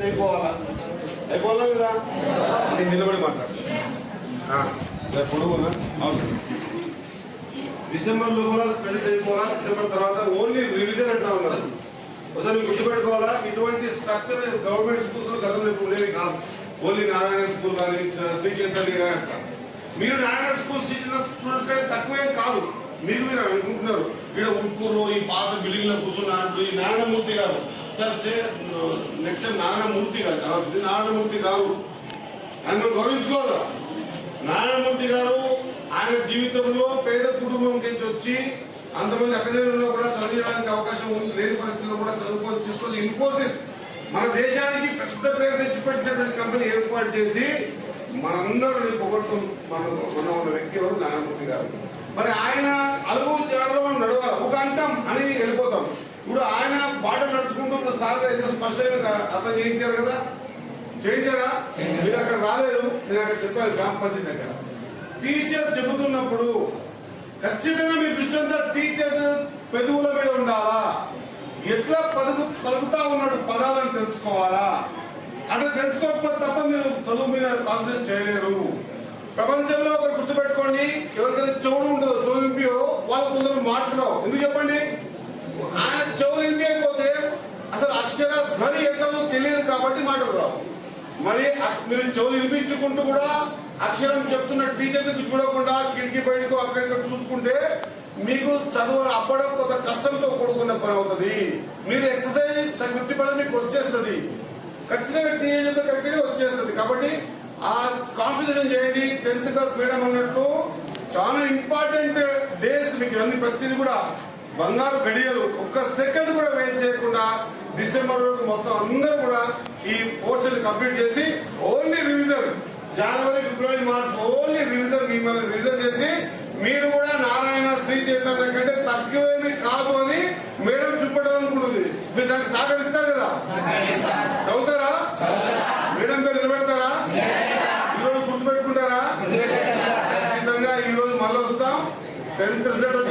Tenth అయిపోవాలా అయిపోవాలా లేదా నేను నిలబడి మాట్లాడు పొడుగునా అవసరం డిసెంబర్ లోపల స్టడీస్ అయిపోవాలా డిసెంబర్ తర్వాత ఓన్లీ రివిజన్ అంటా ఉన్నారు ఒకసారి గుర్తుపెట్టుకోవాలా ఇటువంటి స్ట్రక్చర్ గవర్నమెంట్ స్కూల్స్ గతంలో ఇప్పుడు ఉండేవి కాదు ఓన్లీ నారాయణ స్కూల్ కానీ శ్రీ చైతన్య అంటారు మీరు నారాయణ స్కూల్ సీట్ల స్టూడెంట్స్ కానీ తక్కువే కాదు మీరు మీరు అనుకుంటున్నారు ఇక్కడ ఉట్కూరు ఈ పాత బిల్డింగ్లో కూర్చున్నారు ఈ నారాయణమూర్తి గారు సార్ నెక్స్ట్ టైం నారాయణమూర్తి గారు అనాల్సింది నారాయణమూర్తి గారు. ఆయన మనం నారాయణమూర్తి గారు ఆయన జీవితంలో పేద కుటుంబం నుంచి వచ్చి అంతమంది అకాడమీలో కూడా చదివడానికి అవకాశం ఉంది లేని పరిస్థితుల్లో కూడా చదువుకొని తీసుకొని ఇన్ఫోసిస్ మన దేశానికి పెద్ద పేరు తెచ్చిపెట్టినటువంటి కంపెనీ ఏర్పాటు చేసి మనందరిని పొగడుతూ మన మన ఉన్న వ్యక్తి ఎవరు? నారాయణమూర్తి గారు. మరి ఆయన అలుగు జాడలో మనం నడవాలి. ఒక అంటాం అని వెళ్ళిపోతాం. ఇప్పుడు బాట నడుచుకుంటూ సార్ ఎంత స్పష్టంగా అర్థం చేయించారు కదా? చేయించారా? మీరు అక్కడ రాలేదు. నేను అక్కడ చెప్పాను గ్రామ పంచాయతీ దగ్గర. టీచర్ చెబుతున్నప్పుడు ఖచ్చితంగా మీ దృష్టి అంతా టీచర్ పెదవుల మీద ఉండాలా? ఎట్లా పలుకు పలుకుతా ఉన్నాడు పదాలను తెలుసుకోవాలా? అట్లా తెలుసుకోకపోతే తప్ప మీరు చదువు మీద కాన్సన్ట్రేట్ చేయలేరు. ప్రపంచంలో ఒకరు గుర్తుపెట్టుకోండి. ఎవరికైతే చెవుడు ఉండదో చెవులు ఇంపియో వాళ్ళ కొందరు మాట్లాడవు. ఎందుకు చెప్పండి? కాబట్టి మాటలు రావు. మరి మీరు చెవులు వినిపించుకుంటూ కూడా అక్షరం చెప్తున్న టీచర్కి చూడకుండా కిటికీ బయటకు అక్కడిక్కడ చూసుకుంటే మీకు చదువు అప్పడం కొంత కష్టంతో కూడుకున్న పని అవుతుంది. మీరు ఎక్సర్సైజ్ ఫిఫ్టీ పర్సెంట్ మీకు వచ్చేస్తుంది. ఖచ్చితంగా టీచర్తో కరెక్ట్గా వచ్చేస్తుంది. కాబట్టి ఆ కాన్సన్ట్రేషన్ చేయండి. టెన్త్ క్లాస్ మేడం అన్నట్టు చాలా ఇంపార్టెంట్ డేస్ మీకు అన్ని ప్రతిదీ కూడా బంగారు గడియలు. ఒక్క సెకండ్ కూడా వేస్ట్ చేయకుండా డిసెంబర్ వరకు మొత్తం అందరూ కూడా ఈ కోర్సులు కంప్లీట్ చేసి only revision January February March only revision మిమ్మల్ని రివిజన్ చేసి మీరు కూడా నారాయణ శ్రీ చైతన్య కంటే తక్కువేమి కాదు అని మేడం చూపెట్టాలనుకుంటుంది మీరు దానికి సహకరిస్తారు కదా? చదువుతారా? మేడం పేరు నిలబెడతారా? ఈరోజు గుర్తుపెట్టుకుంటారా? ఖచ్చితంగా ఈ రోజు మళ్ళీ వస్తాం టెన్త్ రిజల్ట్